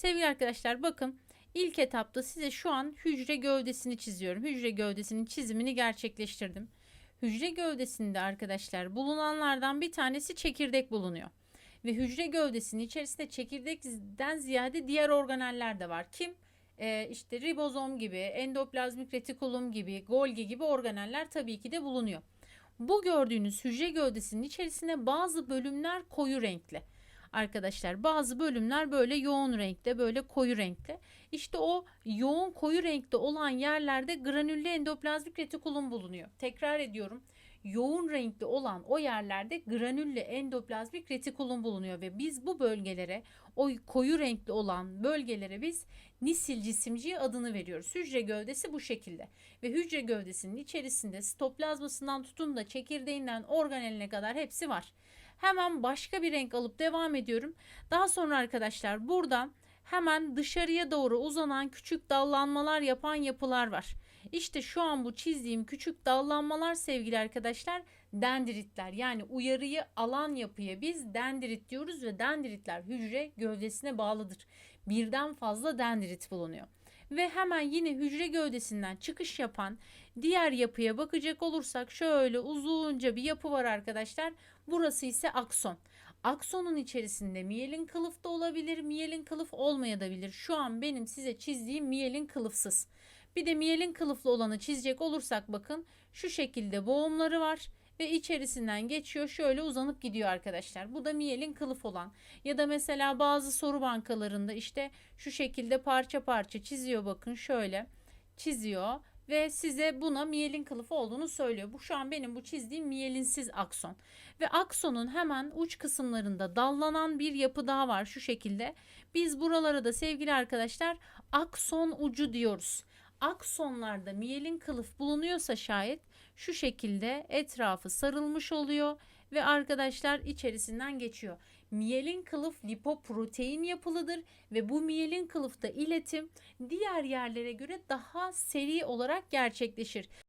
Sevgili arkadaşlar bakın ilk etapta size şu an hücre gövdesini çiziyorum. Hücre gövdesinin çizimini gerçekleştirdim. Hücre gövdesinde arkadaşlar bulunanlardan bir tanesi çekirdek bulunuyor. Ve hücre gövdesinin içerisinde çekirdekten ziyade diğer organeller de var. Kim? Ee, işte ribozom gibi, endoplazmik retikulum gibi, Golgi gibi organeller tabii ki de bulunuyor. Bu gördüğünüz hücre gövdesinin içerisine bazı bölümler koyu renkli. Arkadaşlar bazı bölümler böyle yoğun renkte, böyle koyu renkte. İşte o yoğun koyu renkte olan yerlerde granüllü endoplazmik retikulum bulunuyor. Tekrar ediyorum. Yoğun renkli olan o yerlerde granüllü endoplazmik retikulum bulunuyor ve biz bu bölgelere o koyu renkli olan bölgelere biz nisil cisimciği adını veriyoruz. Hücre gövdesi bu şekilde ve hücre gövdesinin içerisinde sitoplazmasından tutun da çekirdeğinden organeline kadar hepsi var. Hemen başka bir renk alıp devam ediyorum. Daha sonra arkadaşlar buradan hemen dışarıya doğru uzanan küçük dallanmalar yapan yapılar var. İşte şu an bu çizdiğim küçük dallanmalar sevgili arkadaşlar dendritler. Yani uyarıyı alan yapıya biz dendrit diyoruz ve dendritler hücre gövdesine bağlıdır. Birden fazla dendrit bulunuyor. Ve hemen yine hücre gövdesinden çıkış yapan diğer yapıya bakacak olursak şöyle uzunca bir yapı var arkadaşlar. Burası ise akson. Aksonun içerisinde miyelin kılıf da olabilir, miyelin kılıf olmayabilir. Şu an benim size çizdiğim miyelin kılıfsız. Bir de miyelin kılıflı olanı çizecek olursak bakın şu şekilde boğumları var ve içerisinden geçiyor şöyle uzanıp gidiyor arkadaşlar. Bu da miyelin kılıf olan ya da mesela bazı soru bankalarında işte şu şekilde parça parça çiziyor bakın şöyle çiziyor ve size buna miyelin kılıfı olduğunu söylüyor. Bu şu an benim bu çizdiğim miyelinsiz akson. Ve aksonun hemen uç kısımlarında dallanan bir yapı daha var şu şekilde. Biz buralara da sevgili arkadaşlar akson ucu diyoruz. Aksonlarda miyelin kılıf bulunuyorsa şayet şu şekilde etrafı sarılmış oluyor ve arkadaşlar içerisinden geçiyor. Miyelin kılıf lipoprotein yapılıdır ve bu miyelin kılıfta iletim diğer yerlere göre daha seri olarak gerçekleşir.